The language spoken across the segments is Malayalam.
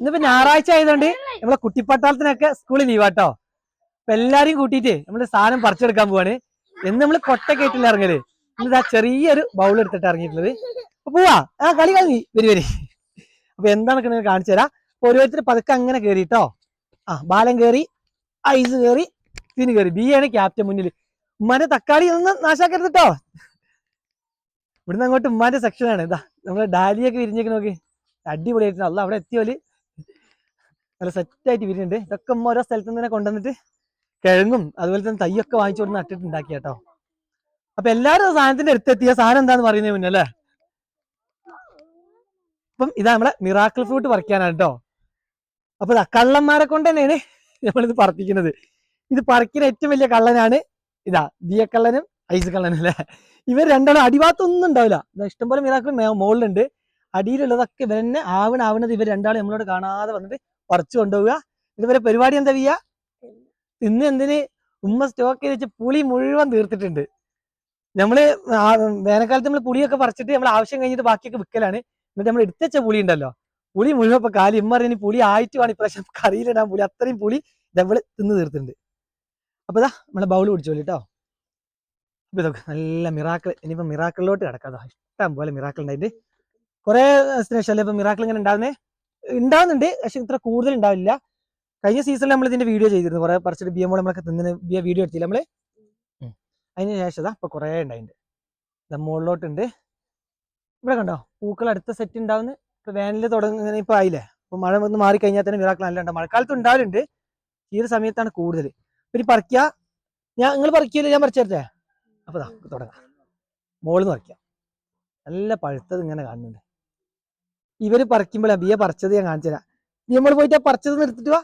ഇന്നിപ്പോ ഞായറാഴ്ച ആയതുകൊണ്ട് നമ്മളെ കുട്ടിപ്പട്ടാളത്തിനൊക്കെ സ്കൂളിൽ ലീവാട്ടോ അപ്പൊ എല്ലാരെയും കൂട്ടിയിട്ട് നമ്മൾ സാധനം പറിച്ചെടുക്കാൻ പോവാണ്. എന്ന് നമ്മൾ കൊട്ട കേട്ടില്ല ഇറങ്ങൽ. ഇന്നിതാ ചെറിയൊരു ബൗൾ എടുത്തിട്ട് ഇറങ്ങിയിട്ടുള്ളത്. അപ്പൊ പോവാ. ആ കളി കളി. വരി വരി. അപ്പൊ എന്താണ് കാണിച്ചു തരാം. ഓരോരുത്തർ പതുക്കെ അങ്ങനെ കേറിട്ടോ. ആ ബാലം കേറി ഐസ് കേറി പിന്നെ കേറി. ബി ആണ് ക്യാപ്റ്റൻ മുന്നിൽ. ഉമ്മാന്റെ തക്കാളി ഒന്നും നാശാക്കരുത് കേട്ടോ ഇവിടുന്ന് അങ്ങോട്ട് ഉമ്മാന്റെ സെക്ഷനാണ് ഇതാ നമ്മുടെ ഡാലിയൊക്കെ വിരിഞ്ഞേക്ക് നോക്കി. അടിപൊളിയായിരുന്നു അല്ല അവിടെ എത്തിയോൽ. നല്ല സെറ്റായിട്ട് വിരിയുണ്ട്. ഇതൊക്കെ ഉമ്മ ഓരോ സ്ഥലത്ത് നിന്ന് കൊണ്ടുവന്നിട്ട് കിഴങ്ങും അതുപോലെ തന്നെ തൈയൊക്കെ വാങ്ങിച്ചു കൊടുത്ത് നട്ടിട്ടുണ്ടാക്കി കേട്ടോ. അപ്പൊ എല്ലാരും സാധനത്തിന്റെ അടുത്തെത്തിയ സാധനം എന്താന്ന് പറയുന്നത് മുന്നേ അല്ലേ? അപ്പം ഇതാ നമ്മളെ മിറാക്കിൾ ഫ്രൂട്ട് പറിക്കാനാണ് കേട്ടോ. അപ്പൊ ഇതാ കള്ളന്മാരെ കൊണ്ട് തന്നെയാണ് നമ്മളിത് പറപ്പിക്കുന്നത്. ഇത് പറിക്കുന്ന ഏറ്റവും വലിയ കള്ളനാണ് ഇതാ ദിയക്കള്ളനും ഐസ് കള്ളനും അല്ലേ? ഇവർ രണ്ടാളും അടിഭാഗത്തൊന്നും ഉണ്ടാവില്ല. ഇഷ്ടംപോലെ മിറാക്കിൾ മുകളിലുണ്ട് അടിയിലുള്ളതൊക്കെ ഇവർ തന്നെ ആവണ ആവണത് ഇവർ രണ്ടാളും നമ്മളോട് കാണാതെ വന്നിട്ട് പറിച്ചു കൊണ്ടുപോവുക. ഇതുവരെ പരിപാടി എന്താ ചെയ്യുക ഇന്ന് എന്തിന് ഉമ്മ സ്റ്റോക്ക് ചെയ്ത് വെച്ച പുളി മുഴുവൻ തീർത്തിട്ടുണ്ട്. നമ്മൾ വേനൽക്കാലത്ത് നമ്മൾ പുളിയൊക്കെ പറിച്ചിട്ട് നമ്മൾ ആവശ്യം കഴിഞ്ഞിട്ട് ബാക്കിയൊക്കെ വിൽക്കലാണ് എന്നിട്ട് നമ്മൾ എടുത്തുവെച്ച പുളി ഉണ്ടല്ലോ. പുളി മുഴുവൻ ഇപ്പൊ കാലി ഇമ്മ ഇനി പുളി ആയിട്ട് വേണം ഇപ്രാവശ്യം കറിയിലിടാൻ പുളി അത്രയും പുളി നമ്മൾ തിന്ന് തീർത്തിട്ടുണ്ട്. അപ്പൊ ഇതാ നമ്മളെ ബൗൾ പിടിച്ചോളി കേട്ടോ അപ്പൊ ഇതൊക്കെ നല്ല മിറാക്കിൾ ഇനിയിപ്പോ മിറാക്കിളിലോട്ട് കിടക്കാം. ഇഷ്ടം പോലെ മിറാക്കിൾ ഉണ്ടായിട്ട് കുറെ സ്നേഷല്ലേ ഇപ്പൊ മിറാക്കിൾ ഇങ്ങനെ ഉണ്ടാവുന്നേ? ഉണ്ടാവുന്നുണ്ട് പക്ഷെ ഇത്ര കൂടുതൽ ഉണ്ടാവില്ല. കഴിഞ്ഞ സീസണിൽ നമ്മൾ ഇതിന്റെ വീഡിയോ ചെയ്തിരുന്നു. കുറെ പറിച്ചിട്ട് ബി എം നമ്മളൊക്കെ തിന്നിന് വീഡിയോ എടുത്തില്ല നമ്മൾ. അതിന് ശേഷം ഇപ്പൊ കുറെ ഉണ്ടായിട്ടുണ്ട്. മുകളിലോട്ടുണ്ട്. ഇവിടെ കണ്ടോ? പൂക്കൾ അടുത്ത സെറ്റ് ഉണ്ടാവുന്ന. ഇപ്പൊ വേനലിൽ തുടങ്ങുന്ന ഇപ്പൊ ആയില്ലേ? അപ്പൊ മഴ വന്ന് മാറി കഴിഞ്ഞാൽ തന്നെ വിറാക്കൾ നല്ല ഉണ്ടാവും. മഴക്കാലത്ത് ഉണ്ടാവലുണ്ട്. ഈ ഒരു സമയത്താണ് കൂടുതൽ. പിന്നെ പറിക്കുക ഞാൻ നിങ്ങൾ പറിക്കില്ല ഞാൻ പറിച്ചേ അപ്പൊ തുടങ്ങാം. മുകളിൽ നിന്ന് പറിക്കാം. നല്ല പഴുത്തത് ഇങ്ങനെ കാണുന്നുണ്ട്. ഇവർ പറിക്കുമ്പോഴാ ബിയെ പറിച്ചത് ഞാൻ കാണിച്ചു തരാം. നീ നമ്മൾ പോയിട്ട് പറിച്ചത് നിർത്തിട്ട് വാ.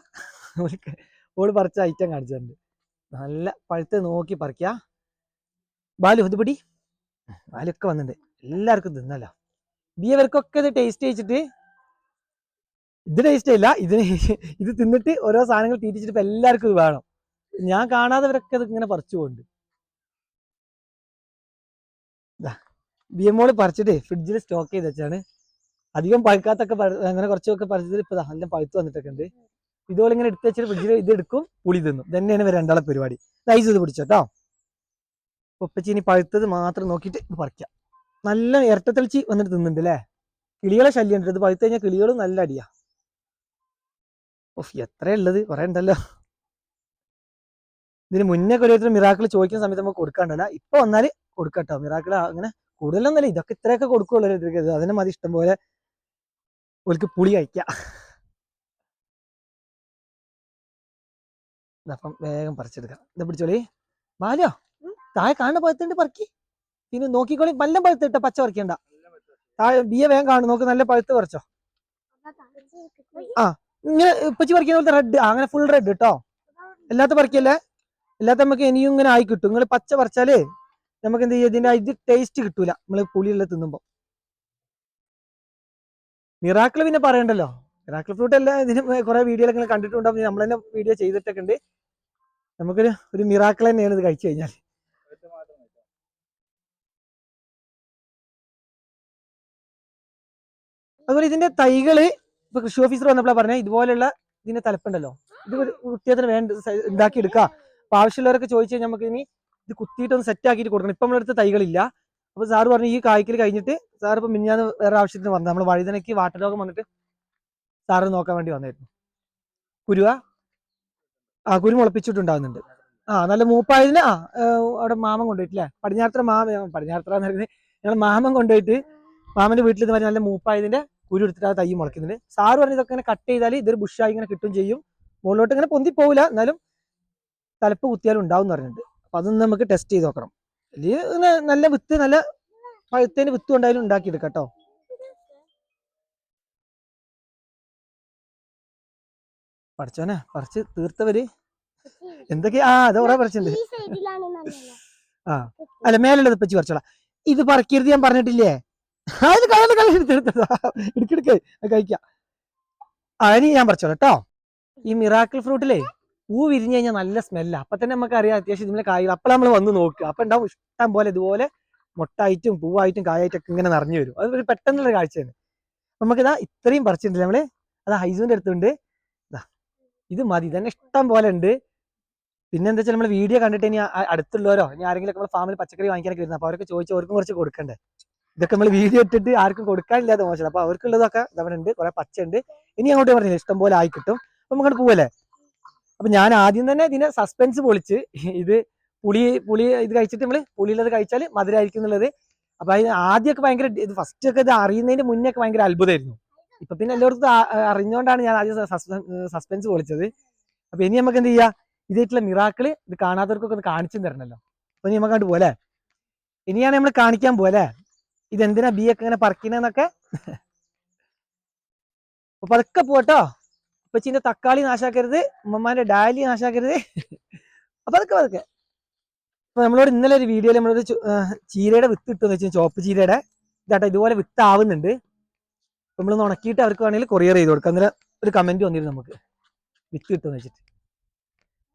ഓൾ പറിച്ച ഐറ്റം കാണിച്ചു നല്ല പഴുത്ത് നോക്കി പറിക്കുക ബാലു ഇത് പിടി? ബാലൊക്കെ വന്നിട്ടുണ്ട് എല്ലാവർക്കും തിന്നല്ലോ. ബിയവർക്കൊക്കെ ഇത് ടേസ്റ്റ് ചെയ്യിച്ചിട്ട് ഇത് ടേസ്റ്റ് ഇല്ല ഇതിന് ഇത് തിന്നിട്ട് ഓരോ സാധനങ്ങൾ തീറ്റിച്ചിട്ട് ഇപ്പൊ എല്ലാവർക്കും ഇത് വേണം. ഞാൻ കാണാത്തവരൊക്കെ ഇത് ഇങ്ങനെ പറിച്ചു പോകുന്നുണ്ട് ബി എമ്മോൾ പറിച്ചിട്ട് ഫ്രിഡ്ജിൽ സ്റ്റോക്ക് ചെയ്ത് വെച്ചാണ്. അധികം പഴുക്കാത്തൊക്കെ പഴ- അങ്ങനെ കുറച്ചൊക്കെ പറിച്ചത് ഇപ്പൊ നല്ല പഴുത്ത് വന്നിട്ടൊക്കെ ഉണ്ട് ഇതുപോലെ ഇങ്ങനെ എടുത്ത് വെച്ചിട്ട് ഫ്രിഡ്ജിൽ ഇത് എടുക്കും പുളി തിന്നും. തന്നെയാണ് ഇവർ രണ്ടാളെ പരിപാടി. നൈസ് ഇത് പിടിച്ചോട്ടോ ഉപ്പച്ചി ഇനി പഴുത്തത് മാത്രം നോക്കിയിട്ട് ഇത് പറിക്കാം. നല്ല ഇരട്ടത്തെളിച്ച് വന്നിട്ട് തിന്നുന്നുണ്ട് അല്ലേ കിളികളെ ശല്യം ഉണ്ട്. ഇത് പഴുത്ത് കഴിഞ്ഞാൽ കിളികളും നല്ല അടിയാ. ഓഫ് എത്ര ഉള്ളത്? കുറെ ഉണ്ടല്ലോ ഇതിന് മുന്നേ ഓരോരുത്തർ മിറാക്കിൾ ചോദിക്കുന്ന സമയത്ത് നമുക്ക് കൊടുക്കാണ്ടല്ല ഇപ്പൊ വന്നാൽ കൊടുക്കട്ടോ മിറാക്കിൾ അങ്ങനെ കൂടുതലൊന്നുമല്ല. ഇതൊക്കെ ഇത്രയൊക്കെ കൊടുക്കുള്ളൂ അതിനെ മതി ഇഷ്ടം പോലെ ഓൽക്ക് പുളി കഴിക്കാം. അപ്പം വേഗം പറിച്ചെടുക്കാം. ഇത് പിടിച്ചോളി. ബാലോ താഴെ കാണുന്ന പഴുത്തുണ്ട് പറക്കി. പിന്നെ നോക്കിക്കോളി നല്ല പഴുത്തിട്ട പച്ച പറിക്കണ്ട. താഴെ ബിയ വേഗം കാണും നോക്ക് നല്ല പഴുത്ത് പറിച്ചോ. ആ ഇങ്ങനെ ഇപ്പച്ചി പറിക്കുന്ന പോലത്തെ റെഡ് അങ്ങനെ ഫുൾ റെഡ് കേട്ടോ അല്ലാത്ത പറിക്കല്ലേ? അല്ലാത്ത നമുക്ക് ഇനിയും ഇങ്ങനെ ആയി കിട്ടും. നിങ്ങൾ പച്ച പറിച്ചാലേ നമുക്ക് എന്ത് ചെയ്യാം? ഇതിന്റെ ഇത് ടേസ്റ്റ് കിട്ടൂല. നമ്മൾ പുളിയുള്ള തിന്നുമ്പോ. മിറാക്കിൾ പിന്നെ പറയണ്ടല്ലോ. മിറാക്കിൾ ഫ്രൂട്ട് എല്ലാം ഇതിന് കുറെ വീഡിയോയിലൊക്കെ കണ്ടിട്ടുണ്ടാവും. നമ്മൾ തന്നെ വീഡിയോ ചെയ്തിട്ടൊക്കെ ഉണ്ട്. നമുക്കൊരു ഒരു മിറാക്കിൾ തന്നെയാണ് ഇത് കഴിച്ചു കഴിഞ്ഞാൽ അതുപോലെ ഇതിന്റെ തൈകൾ ഇപ്പൊ കൃഷി ഓഫീസർ വന്നപ്പോഴാണ് പറഞ്ഞത് ഇതുപോലെയുള്ള ഇതിന്റെ തലപ്പുണ്ടല്ലോ. ഇത് കുത്തിയതിന് വേണ്ട ഇതാക്കി എടുക്കുക അപ്പൊ ആവശ്യമുള്ളവരൊക്കെ ചോദിച്ചു കഴിഞ്ഞാൽ നമുക്ക് ഇനി ഇത് കുത്തിയിട്ടൊന്ന് സെറ്റ് ആക്കിയിട്ട് കൊടുക്കണം. ഇപ്പൊ നമ്മളെടുത്ത് തൈകളില്ല. അപ്പൊ സാറ് പറഞ്ഞു ഈ കായ്ക്കൽ കഴിഞ്ഞിട്ട് സാർ ഇപ്പൊ മിഞ്ഞാന്ന് വേറെ ആവശ്യത്തിന് വന്നത് നമ്മൾ വഴുതനയ്ക്ക് വാട്ടലോകം വന്നിട്ട് സാറ് നോക്കാൻ വേണ്ടി വന്നായിരുന്നു കുരുവ? ആ കുരു മുളപ്പിച്ചിട്ടുണ്ടാകുന്നുണ്ട് ആ നല്ല മൂപ്പായതിന് ആ അവിടെ മാമൻ കൊണ്ടുപോയിട്ടില്ലേ? പടിഞ്ഞാറത്ര മാമ പടിഞ്ഞാറത്ര എന്ന് പറയുന്നത് ഞങ്ങൾ മാമൻ കൊണ്ടുപോയിട്ട് മാമന്റെ വീട്ടിൽ നിന്ന് നല്ല മൂപ്പായതിന്റെ കുരു എടുത്തിട്ട് ആ തൈ മുളയ്ക്കുന്നുണ്ട്. സാറ് പറഞ്ഞ ഇതൊക്കെ ഇങ്ങനെ കട്ട് ചെയ്താൽ ഇതൊരു ബുഷായി ഇങ്ങനെ കിട്ടും ചെയ്യും. മുകളിലോട്ട് ഇങ്ങനെ പൊന്തി പോവില്ല. എന്നാലും തലപ്പ് കുത്തിയാലും ഉണ്ടാവും എന്ന് പറഞ്ഞിട്ടുണ്ട്. അപ്പൊ അതൊന്ന് നമുക്ക് ടെസ്റ്റ് ചെയ്ത് നോക്കണം. ഇങ്ങനെ നല്ല വിത്ത് നല്ല പഴുത്തേന് വിത്ത് കൊണ്ടായാലും ഉണ്ടാക്കിയെടുക്കാം കേട്ടോ. പഠിച്ചോനെ പറിച്ച് തീർത്തവര്. എന്തൊക്കെയാ ആ അത് കുറെ പറിച്ചിട്ടുണ്ട് ആ അല്ല മേലുള്ളത് പറ്റി പറിച്ചോളാം. ഇത് പറിക്കരുത് ഞാൻ പറഞ്ഞിട്ടില്ലേ? അതിന് കഴിഞ്ഞ കളഞ്ഞ എടുക്കെടുക്ക് അത് കഴിക്കാം. അതിന് ഞാൻ പറിച്ചോളാം കേട്ടോ. ഈ മിറാക്കിൾ ഫ്രൂട്ടിലേ പൂ വിരിഞ്ഞു കഴിഞ്ഞാൽ നല്ല സ്മെല്ല അപ്പൊ തന്നെ നമുക്ക് അറിയാം അത്യാവശ്യം ഇതിലെ കായകൾ അപ്പോൾ നമ്മൾ വന്ന് നോക്കുക അപ്പൊ ഉണ്ടാവും ഇഷ്ടം പോലെ ഇതുപോലെ മുട്ടായിട്ടും പൂവായിട്ടും കായായിട്ടും ഒക്കെ ഇങ്ങനെ നിറഞ്ഞു വരും. അത് ഒരു പെട്ടെന്നുള്ള കാഴ്ചയാണ്. നമുക്കിതാ ഇത്രയും പറിച്ചിട്ടുണ്ട്. നമ്മൾ അത് ഹൈസൂന്റെ അടുത്തുണ്ട്. ഇത് മതി. തന്നെ ഇഷ്ടം പോലെ ഉണ്ട് പിന്നെ എന്താ വെച്ചാൽ നമ്മൾ വീഡിയോ കണ്ടിട്ട് ഇനി അടുത്തുള്ളവരോ ഇനി ആരെങ്കിലും ഒക്കെ ഫാമിൽ പച്ചക്കറി വാങ്ങിക്കാനൊക്കെ വരുന്നത് അപ്പൊ അവരൊക്കെ ചോദിച്ചു അവർക്കും കുറച്ച് കൊടുക്കണ്ടേ? ഇതൊക്കെ നമ്മൾ വീഡിയോ ഇട്ടിട്ട് ആർക്കും കൊടുക്കാനില്ലാതെ മോശം. അപ്പൊ അവർക്കുള്ളതൊക്കെ ഇവിടെ ഉണ്ട് കുറെ പച്ച ഉണ്ട് ഇനി അങ്ങോട്ട് പറഞ്ഞില്ല ഇഷ്ടം പോലെ ആയി കിട്ടും. അപ്പൊ അങ്ങോട്ട് പോവല്ലേ? അപ്പൊ ഞാൻ ആദ്യം തന്നെ ഇതിനെ സസ്പെൻസ് പൊളിച്ച് ഇത് പുളി പുളി ഇത് കഴിച്ചിട്ട് നമ്മൾ പുളിയുള്ളത് കഴിച്ചാൽ മധുരമായിരിക്കും എന്നുള്ളത്. അപ്പൊ അതിന് ആദ്യമൊക്കെ ഭയങ്കര ഇത് ഫസ്റ്റ് ഒക്കെ ഇത് അറിയുന്നതിന് മുന്നേ ഒക്കെ ഭയങ്കര അത്ഭുതമായിരുന്നു. ഇപ്പൊ പിന്നെ എല്ലായിടത്തും അറിഞ്ഞുകൊണ്ടാണ് ഞാൻ ആദ്യം സസ്പെൻസ് പൊളിച്ചത്. അപ്പൊ ഇനി നമുക്ക് എന്ത് ചെയ്യാ? ഇതായിട്ടുള്ള മിറാക്കിൾ ഇത് കാണാത്തവർക്കൊക്കെ ഒന്ന് കാണിച്ചു തരണല്ലോ. അപ്പൊ ഇനി നമുക്ക് അങ്ങോട്ട് പോലെ ഇനിയാണ് നമ്മൾ കാണിക്കാൻ പോലെ ഇതെന്തിനാ ബി ഒക്കെ ഇങ്ങനെ പറിക്കണെന്നൊക്കെ അപ്പൊ അതൊക്കെ പോട്ടോ ഉപ്പച്ചിന്റെ തക്കാളി നാശാക്കരുത് ഉമ്മമാന്റെ ഡാലി നാശാക്കരുത്. അപ്പൊ അതൊക്കെ അതൊക്കെ അപ്പൊ നമ്മളോട് ഇന്നലെ ഒരു വീഡിയോയിൽ നമ്മളൊരു ചീരയുടെ വിത്ത് ഇട്ടു വെച്ചാൽ ചോപ്പ് ചീരയുടെ. ഇതാട്ടോ ഇതുപോലെ വിത്ത് ആവുന്നുണ്ട് നമ്മൾ ഉണക്കിയിട്ട് അവർക്ക് വേണമെങ്കിൽ കൊറിയർ ചെയ്ത് കൊടുക്കാം. അന്നേരം ഒരു കമന്റ് വന്നിരുന്നു നമുക്ക്. വിത്ത് കിട്ടുമെന്ന് വെച്ചിട്ട്.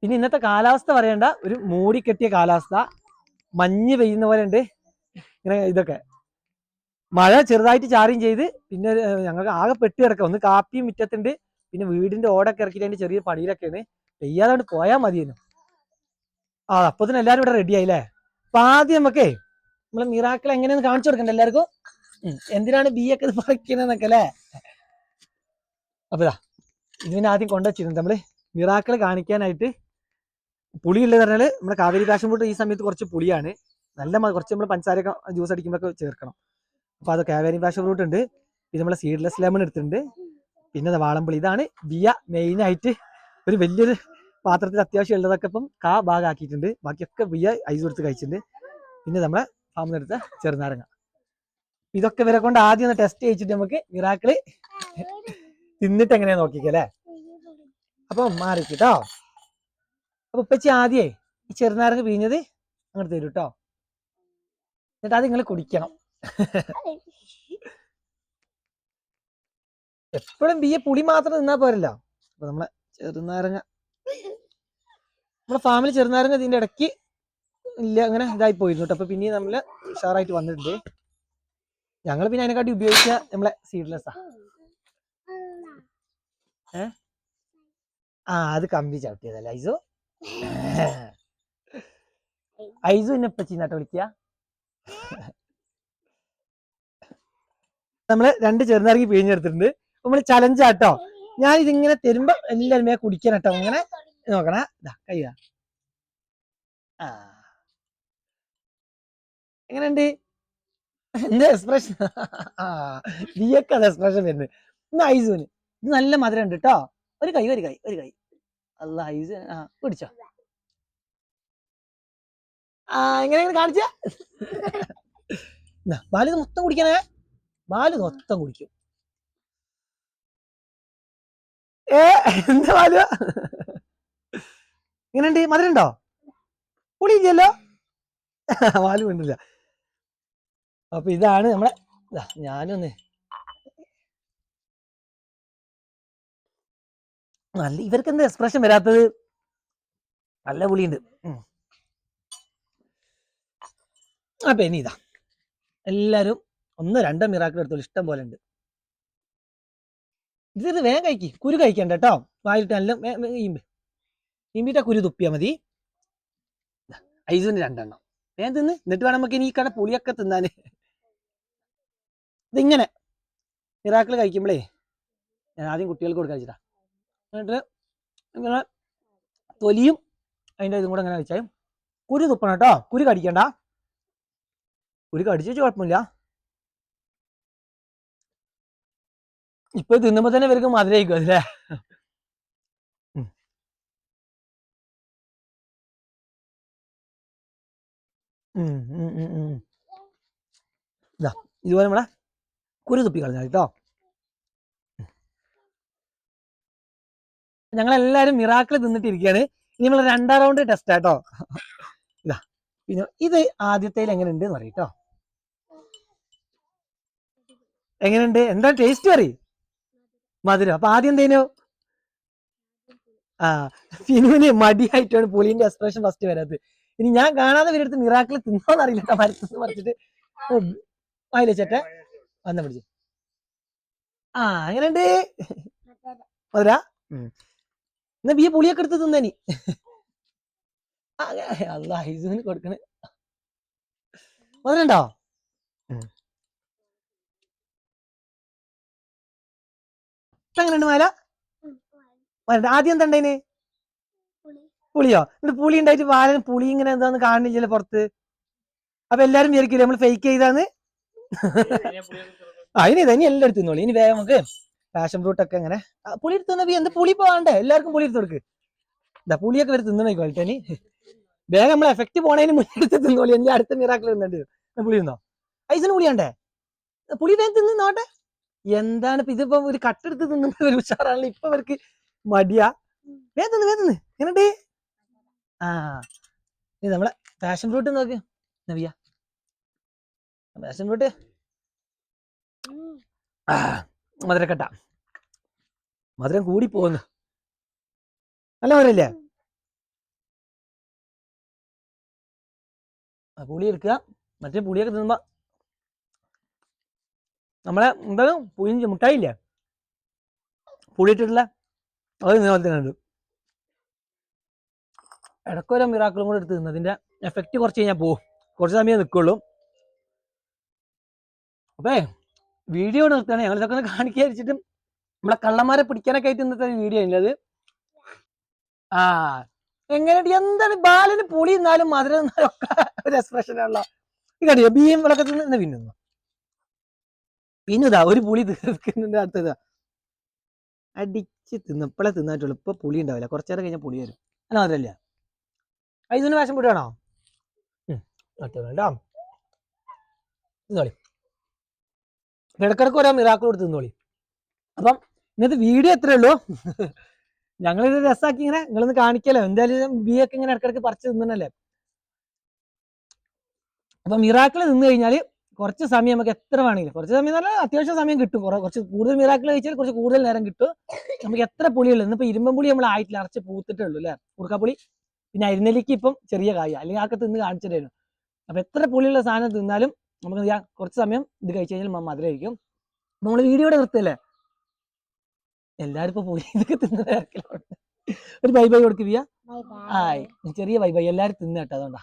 പിന്നെ ഇന്നത്തെ കാലാവസ്ഥ പറയണ്ട. ഒരു മൂടിക്കെട്ടിയ കാലാവസ്ഥ. മഞ്ഞ് പെയ്യുന്ന പോലെ ഉണ്ട്. ഇങ്ങനെ ഇതൊക്കെ. മഴ ചെറുതായിട്ട് ചാറിയും ചെയ്ത് പിന്നെ ഞങ്ങൾക്ക് ആകെ പെട്ടി കിടക്കാം. ഒന്ന് കാപ്പിയും മുറ്റത്തുണ്ട്. പിന്നെ വീടിന്റെ ഓടൊക്കെ ഇറക്കിയിട്ട് അതിന്റെ ചെറിയ പണിയിലൊക്കെയാണ്. പെയ്യാതെ പോയാൽ മതിയെന്നു ആ അപ്പൊ തന്നെ എല്ലാരും ഇവിടെ റെഡി ആയില്ലേ? അപ്പൊ ആദ്യം നമുക്കേ നമ്മളെ മിറാക്കൾ എങ്ങനെയാന്ന് കാണിച്ചു കൊടുക്കണ്ട എല്ലാവർക്കും? എന്തിനാണ് ബി ഒക്കെ പറിക്കണെന്നൊക്കെ അല്ലേ? അപ്പതാ ഇതാ ഇതിനെ ആദ്യം കൊണ്ടുവച്ചിരുന്നത് നമ്മൾ മിറാക്കൾ കാണിക്കാനായിട്ട് പുളിയുള്ളത് പറഞ്ഞാൽ നമ്മുടെ കാവേരി കാശം ഫ്രൂട്ട് ഈ സമയത്ത് കുറച്ച് പുളിയാണ്. നല്ല കുറച്ച് നമ്മൾ പഞ്ചസാരയൊക്കെ ജ്യൂസ് അടിക്കുമ്പോഴൊക്കെ ചേർക്കണം. അപ്പൊ അത് കാവേരി പാഷൻ ഫ്രൂട്ട് ഉണ്ട്. ഇത് നമ്മളെ സീഡ്ലെസ് ലെമൺ എടുത്തിട്ടുണ്ട്. പിന്നെ വാളമ്പിളി ഇതാണ് ബിയ മെയിൻ ആയിട്ട് ഒരു വലിയൊരു പാത്രത്തിൽ അത്യാവശ്യം ഉള്ളതൊക്കെ ഇപ്പം കാ ഭാഗമാക്കിയിട്ടുണ്ട് ബാക്കിയൊക്കെ ബിയ ഐസ് കൊടുത്ത് കഴിച്ചിട്ടുണ്ട്. പിന്നെ നമ്മളെ ഫാമിൽ എടുത്ത ചെറുനാരങ്ങ. ഇതൊക്കെ ഇവരെ കൊണ്ട് ആദ്യം ഒന്ന് ടെസ്റ്റ് ചെയ്യിച്ചിട്ട് നമുക്ക് മിറാക്കിൾ തിന്നിട്ട് എങ്ങനെയാ നോക്കിക്കല്ലേ അപ്പൊ മാറിക്കിട്ടോ. അപ്പൊ ഉപ്പച്ചി ആദ്യേ ഈ ചെറുനാരങ്ങ പിഴിഞ്ഞത് അങ്ങോട്ട് തരൂട്ടോ എന്നിട്ട് അത് നിങ്ങൾ കുടിക്കണം. എപ്പോഴും ബിയെ പുളി മാത്രം നിന്നാ പോരല്ല. അപ്പൊ നമ്മളെ ചെറുനാരങ്ങ. നമ്മളെ ഫാമിലി ചെറുനാരങ്ങ ഇതിന്റെ ഇടയ്ക്ക് ഇല്ല അങ്ങനെ ഇതായി പോയിരുന്നു കേട്ടോ അപ്പൊ പിന്നെ നമ്മൾ ഉഷാറായിട്ട് വന്നിട്ടുണ്ട്. ഞങ്ങൾ പിന്നെ അതിനെക്കാട്ടി ഉപയോഗിച്ച നമ്മളെ സീഡ്ലെസ്സാ ആ. അത് കമ്പി ചവിട്ടിയതല്ല ഐസോ? ഐസു എന്നെ ഇപ്പൊ ചീന്നാട്ട് വിളിക്കുക നമ്മൾ രണ്ട് ചെറുനാരങ്ങി പിഴിഞ്ഞെടുത്തിട്ടുണ്ട്. നമ്മൾ ചലഞ്ച് ആട്ടോ. ഞാൻ ഇതിങ്ങനെ തരുമ്പോ എല്ലാരും മേ കുടിക്കാൻ കേട്ടോ. ഇങ്ങനെ നോക്കണേ. കയ്യാ എങ്ങനെയുണ്ട്? എന്താ എക്സ്പ്രഷൻ ആ എക്സ്പ്രഷൻ വരുന്നത്. ഇന്ന് ഐസൂന്. ഇത് നല്ല മധുരം ഉണ്ട് കേട്ടോ. ഒരു കൈ ഒരു കൈ ഒരു കൈ. അല്ല ഐസ് ആ പിടിച്ചോ ആ എങ്ങനെ കാണിച്ച. ബാലു മൊത്തം കുടിക്കണേ. ബാലു മൊത്തം കുടിക്കും. ഏ എന്താ ബാലു എങ്ങനെയുണ്ട് മധുരം ഉണ്ടോ പുളിയില്ലല്ലോ? പാൽ വേണ്ടില്ല. അപ്പൊ ഇതാണ് നമ്മളെ ഞാനൊന്ന് നല്ല ഇവർക്ക് എന്താ എക്സ്പ്രഷൻ വരാത്തത്? നല്ല പുളിയുണ്ട്. അപ്പൊ ഇനി ഇതാ. എല്ലാരും ഒന്ന് രണ്ടോ മിറാക്കിൾ എടുത്തോളൂ. ഇഷ്ടം പോലെ ഉണ്ട്. ഇത് വേഗം കഴിക്ക്. കുരു കഴിക്കണ്ട കേട്ടോ വായിലിട്ട് നല്ല ഈമ്പ്. കുരു തുപ്പിയാ മതി. ഐസിന് രണ്ടെണ്ണം. വേഗം തിന്ന്. എന്നിട്ട് വേണം നമുക്ക് ഇനി ഈ കട പുളിയൊക്കെ തിന്നാന്. ഇതിങ്ങനെ. മിറാക്കിൾ കഴിക്കുമ്പോഴേ ഞാൻ ആദ്യം കുട്ടികൾക്ക് കൊടുക്കാൻ വെച്ചിട്ടാ. എന്നിട്ട് ഇങ്ങനെ തൊലിയും അതിന്റെ ഇതും കൂടെ അങ്ങനെ വെച്ചാലും കുരു തുപ്പണം കേട്ടോ കുരു കടിക്കണ്ട. കുരു കടിച്ചു വെച്ച് കുഴപ്പമില്ല ഇപ്പൊ തിന്നുമ്പോ തന്നെ ഇവർക്ക് ഉം. ഇതാ ഇതുപോലെ നമ്മളെ കുരു തുപ്പി കളഞ്ഞാൽ കേട്ടോ ഞങ്ങളെല്ലാരും മിറാക്കിൾ തിന്നിട്ടിരിക്കുകയാണ്. ഇനി നമ്മൾ രണ്ടാം റൗണ്ട് ടെസ്റ്റ് ആട്ടോ ഇതാ പിന്നെ ഇത് ആദ്യത്തേൽ എങ്ങനെയുണ്ട് എന്ന് പറയും എങ്ങനെയുണ്ട്? എന്താ ടേസ്റ്റ് പറയും? മധുരം. അപ്പൊ ആദ്യം എന്തേനു? ആ ഫിനുവിന് മടിയായിട്ടാണ് പുളിന്റെ എക്സ്പ്രഷൻ ഫസ്റ്റ് വരാത്തത്. ഇനി ഞാൻ കാണാതെ ഇവരെടുത്ത് മിറാക്കിൾ തിന്നോന്ന് അറിയില്ല മരത്തുനിന്ന് പറിച്ചിട്ട്. വായിലെ ചേട്ടെ വന്ന പിടിച്ചു. ആ എങ്ങനെയുണ്ട്? മധുര? എന്നാ ബിയ പുളിയൊക്കെ എടുത്ത് തിന്നനി അല്ല ഹൈസുവിന് കൊടുക്കണേ. മധുര ഉണ്ടോ എങ്ങനെയുണ്ട് മാല വരണ്ട ആദ്യം എന്താ ഉണ്ടായിന്? പുളി. പുളിയോ? എന്നിട്ട് പുളി ഉണ്ടായിട്ട് വാലന് പുളി ഇങ്ങനെ എന്താന്ന് കാണുന്നില്ലല്ലോ പുറത്ത്. അപ്പൊ എല്ലാരും വിചാരിക്കില്ലേ നമ്മൾ ഫേക്ക് ചെയ്താന്ന്? ആ ഇനി ഇനി എല്ലാം എടുത്തുന്നോളി ഇനി വേഗം നമുക്ക് പാഷൻ ഫ്രൂട്ട് ഒക്കെ അങ്ങനെ പുളി എടുത്തുന്ന എന്ത് പുളി പോകണ്ടേ എല്ലാവർക്കും പുളി എടുത്ത് കൊടുക്ക്. ഇതാ പുളിയൊക്കെ വരെ തിന്നണേ ക്വാളിറ്റി ഇനി. വേഗം നമ്മൾ എഫക്റ്റ് പോണതിന് മുന്നേ എടുത്ത് തിന്നോളി. എന്റെ അടുത്ത മിറാക്കിൾ തിന്നണ്ട് പുളി തിന്നോ? ഐസിന് പുളിയാണ്ടേ പുളി വേഗം തിന്ന് നോട്ടെ എന്താണ് ഇതിപ്പോ ഒരു കട്ടെടുത്ത് തിന്നുന്ന ഒരു ഉഷാറാണല്ലോ. ഇപ്പൊ അവർക്ക് മടിയാ. വേദന്ന് വേദന്ന് എങ്ങനെ ആ. ഇത് നമ്മളെ പാഷൻ ഫ്രൂട്ട് നോക്ക്. നവിയ. Passion fruit. ആ, മധുരക്കട്ട. മധുരം കൂടി പോകുന്നു നല്ല മധുരല്ലേ? പുളി എടുക്കുക മറ്റേ പുളിയൊക്കെ തിന്നുമ്പോ നമ്മളെ എന്താണ് പുളി മുട്ടായില്ലേ? പുളിയിട്ടിട്ടില്ല. അത് ഉണ്ട് ഇടയ്ക്കൊരു മിറാക്കളും കൂടെ എടുത്ത് തിന്നതിന്റെ എഫക്റ്റ് കുറച്ച് കഴിഞ്ഞാൽ പോകും കുറച്ച് സമയം നിൽക്കുള്ളൂ അപ്പേ വീഡിയോ നിർത്തണേ. ഞങ്ങൾ ഇതൊക്കെ ഒന്ന് കാണിക്കാതിരിച്ചിട്ടും നമ്മളെ കള്ളന്മാരെ പിടിക്കാനൊക്കെ ആയിട്ട് ഇന്നത്തെ വീഡിയോ ഉള്ളത് ആ എങ്ങനെയുണ്ട്? എന്താണ് ബാലിന് പുളി എന്നാലും മധുരം എന്നാലും ഒക്കെ ഒരു ഈ കണ്ടിയോ ബിയും വിളക്കത്തിൽ നിന്ന് പിന്നുന്നു പിന്നുതാ ഒരു പുളി തീർക്കുന്നുണ്ട് അടുത്തതാ അടിച്ച് തിന്ന്. ഇപ്പോഴേ തിന്നായിട്ടുള്ളൂ ഇപ്പൊ പുളി ഉണ്ടാവില്ല. കുറച്ചേരം കഴിഞ്ഞാൽ പുളി വരും. അല്ല മാത്രമല്ല ഇതിന് വേഷം തിന്നോളി. ഇടക്കിടക്ക് ഒരാ മിറാക്കൾ കൊടുത്ത് തിന്നോളി. അപ്പം ഇന്നത്തെ വീഡിയോ എത്രയേ ഉള്ളൂ. ഞങ്ങളിത് രസാക്കി ഇങ്ങനെ നിങ്ങളൊന്ന് കാണിക്കല്ലോ. എന്തായാലും ബി ഒക്കെ ഇങ്ങനെ ഇടക്കിടക്ക് പറിച്ച് തിന്നണല്ലേ? അപ്പൊ മിറാക്കിൾ നിന്ന് കഴിഞ്ഞാൽ കുറച്ച് സമയം നമുക്ക് എത്ര വേണമെങ്കിലും. കുറച്ച് സമയം പറഞ്ഞാൽ അത്യാവശ്യം സമയം കിട്ടും. കുറെ കുറച്ച് കൂടുതൽ മിറാക്കിൾ കഴിച്ചാൽ കുറച്ച് കൂടുതൽ നേരം കിട്ടും. നമുക്ക് എത്ര പുളിയുള്ളൂ. ഇന്നിപ്പോ ഇരുമ്പൻ പുളി നമ്മൾ ആയിട്ടില്ല. അരച്ച് പൂത്തിട്ടേ ഉള്ളൂ അല്ലേ കുറുക്കാപ്പുളി പിന്നെ അരിനെല്ലിക്ക് ഇപ്പം ചെറിയ കായ. അല്ലെങ്കിൽ ആക്കെ തിന്ന് കാണിച്ചിട്ടായിരുന്നു അപ്പൊ എത്ര പുളിയുള്ള സാധനം തിന്നാലും നമുക്ക് കുറച്ച് സമയം ഇത് കഴിച്ചു കഴിഞ്ഞാൽ മ- മധുരമായിരിക്കും. നമ്മൾ വീഡിയോയുടെ നിർത്തല്ലേ എല്ലാരും ഇപ്പൊ പുളി ഇതൊക്കെ തിന്ന് തിരക്കിലാണ് ഒരു ബൈ ബൈ കൊടുക്കുക. ആയി. ചെറിയ ബൈ ബൈ എല്ലാരും തിന്നട്ടോ കേട്ടോ അതുകൊണ്ടാ.